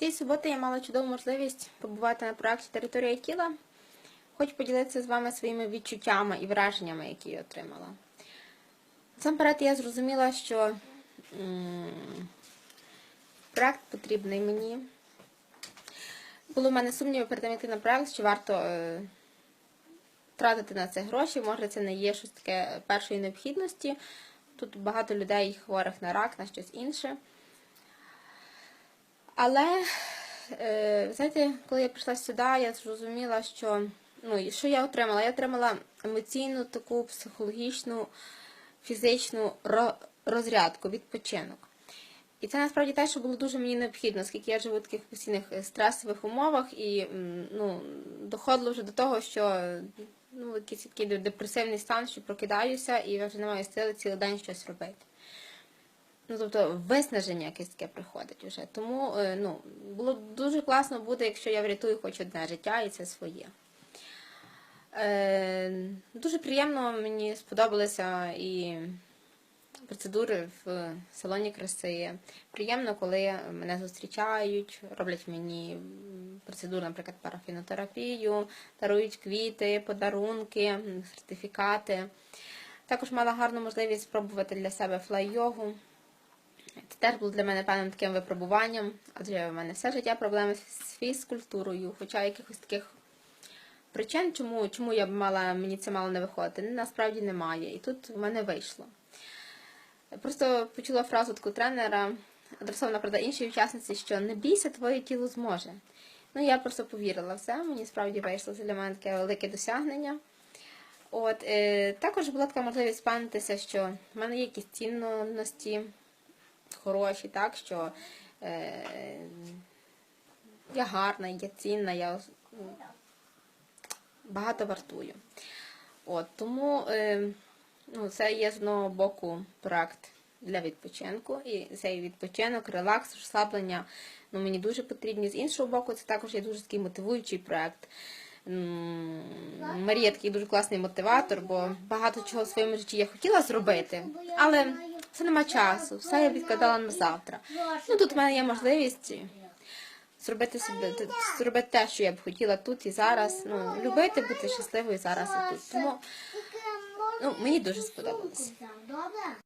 Цієї суботи я мала чудову можливість побувати на проєкті Територія тіла. Хочу поділитися з вами своїми відчуттями і враженнями, які я отримала. Насамперед я зрозуміла, що проєкт потрібний мені. Було в мене сумніви перед тим, йти на проєкт, чи варто е, тратити на це гроші. Може, це не є щось таке першої необхідності. Тут багато людей хворих на рак, на щось інше. Але, е, знаєте, коли я прийшла сюди, я зрозуміла, що ну, що я отримала? Я отримала емоційну, таку психологічну, фізичну ро- розрядку, відпочинок. І це насправді те, що було дуже мені необхідно, оскільки я живу в таких постійних е, стресових умовах і ну, доходило вже до того, що ну, якийсь такий депресивний стан, що прокидаюся, і я вже не маю сили цілий день щось робити. Ну, тобто виснаження якесь таке приходить уже. Тому е, ну, було дуже класно буде, якщо я врятую хоч одне життя, і це своє. Е, дуже приємно мені сподобалися і процедури в салоні краси. Приємно, коли мене зустрічають, роблять мені процедуру, наприклад, парафінотерапію, дарують квіти, подарунки, сертифікати. Також мала гарну можливість спробувати для себе флай-йогу. Це теж було для мене певним таким випробуванням, адже в мене все життя проблеми з фізкультурою, хоча якихось таких причин, чому, чому я б мала, мені це мало не виходити, насправді немає. І тут в мене вийшло. Просто почула фразу таку тренера, адресована правда іншій учасниці, що не бійся, твоє тіло зможе. Ну, я просто повірила в це, мені справді вийшло це для мене таке велике досягнення. От, е, також була така можливість впевнитися, що в мене є якісь цінності хороші, так, що е, я гарна, я цінна, я багато вартую. От, тому е, ну, це є з одного боку проект для відпочинку. І цей відпочинок, релакс, розслаблення ну, мені дуже потрібні. З іншого боку, це також є дуже такий мотивуючий проект. Марія такий дуже класний мотиватор, бо багато чого в своєму житті я хотіла зробити, але все нема часу, все я відкладала на завтра. Ну тут в мене є можливість зробити собі зробити те, що я б хотіла тут і зараз. Ну, любити, бути щасливою зараз і тут. Тому ну, мені дуже сподобалось.